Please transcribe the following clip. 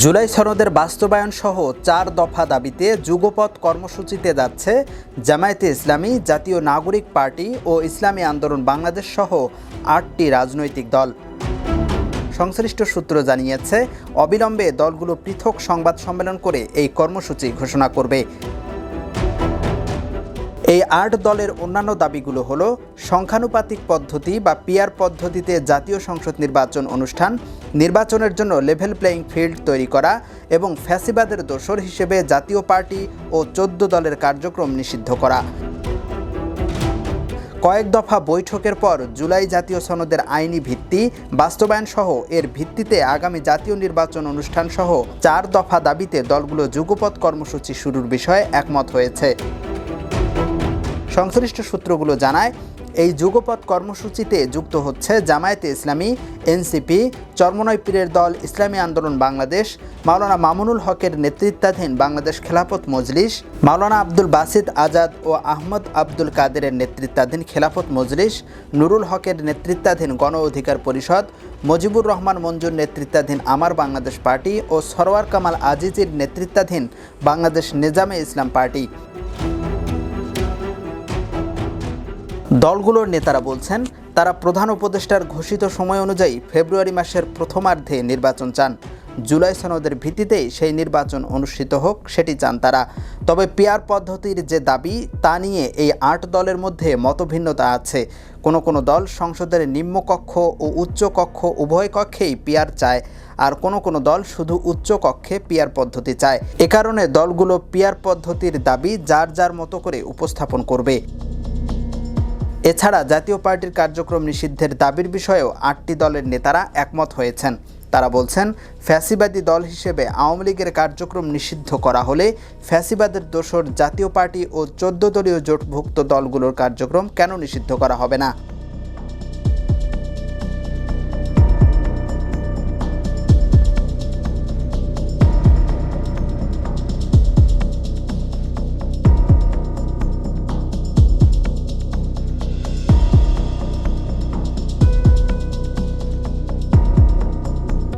জুলাই সনদের বাস্তবায়ন সহ চার দফা দাবিতে যুগপথ কর্মসূচিতে যাচ্ছে জামায়াতে ইসলামী, জাতীয় নাগরিক পার্টি ও ইসলামী আন্দোলন বাংলাদেশ সহ আটটি রাজনৈতিক দল। সংশ্লিষ্ট সূত্র জানিয়েছে, অবিলম্বে দলগুলো পৃথক সংবাদ সম্মেলন করে এই কর্মসূচি ঘোষণা করবে। এই আট দলের অন্যান্য দাবিগুলো হলো সংখ্যানুপাতিক পদ্ধতি বা পিয়ার পদ্ধতিতে জাতীয় সংসদ নির্বাচন অনুষ্ঠান, নির্বাচনের জন্য লেভেল প্লেয়িং ফিল্ড তৈরি করা এবং ফ্যাসিবাদের দোসর হিসেবে জাতীয় পার্টি ও চোদ্দ দলের কার্যক্রম নিষিদ্ধ করা। কয়েক দফা বৈঠকের পর জুলাই জাতীয় সনদের আইনি ভিত্তি, বাস্তবায়ন সহ এর ভিত্তিতে আগামী জাতীয় নির্বাচন অনুষ্ঠান সহ চার দফা দাবিতে দলগুলো যুগপৎ কর্মসূচি শুরুর বিষয়ে একমত হয়েছে। সংশ্লিষ্ট সূত্রগুলো জানায়, এই যুগপৎ কর্মসূচিতে যুক্ত হচ্ছে জামায়াতে ইসলামী, এনসিপি, চর্মনয় পীরের দল, ইসলামী আন্দোলন বাংলাদেশ, মাওলানা মামুনুল হকের নেতৃত্বাধীন বাংলাদেশ খেলাফত মজলিস, মাওলানা আব্দুল বাসিদ আজাদ ও আহমদ আব্দুল কাদেরের নেতৃত্বাধীন খেলাফত মজলিস, নুরুল হকের নেতৃত্বাধীন গণ অধিকার পরিষদ, মজিবুর রহমান মঞ্জুর নেতৃত্বাধীন আমার বাংলাদেশ পার্টি ও সরওয়ার কামাল আজিজির নেতৃত্বাধীন বাংলাদেশ নিজামে ইসলাম পার্টি। দলগুলোর নেতারা বলছেন, তারা প্রধান উপদেষ্টার ঘোষিত সময় অনুযায়ী ফেব্রুয়ারি মাসের প্রথমার্ধে নির্বাচন চান। জুলাই সনদের ভিত্তিতেই সেই নির্বাচন অনুষ্ঠিত হোক, সেটি চান তারা। তবে পিয়ার পদ্ধতির যে দাবি, তা নিয়ে এই আট দলের মধ্যে মতভিন্নতা আছে। কোনো কোনো দল সংসদের নিম্নকক্ষ ও উচ্চ কক্ষ উভয় কক্ষেই পিয়ার চায়, আর কোনো কোনো দল শুধু উচ্চ কক্ষে পিয়ার পদ্ধতি চায়। এ কারণে দলগুলো পিয়ার পদ্ধতির দাবি যার যার মতো করে উপস্থাপন করবে। এছাড়া জাতীয় পার্টির কার্যক্রম নিষিদ্ধের দাবির বিষয়েও আটটি দলের নেতারা একমত হয়েছেন। তারা বলছেন, ফ্যাসিবাদী দল হিসেবে আওয়ামী লীগের কার্যক্রম নিষিদ্ধ করা হলে ফ্যাসিবাদের দোষর জাতীয় পার্টি ও চোদ্দ দলীয় জোটভুক্ত দলগুলোর কার্যক্রম কেন নিষিদ্ধ করা হবে না?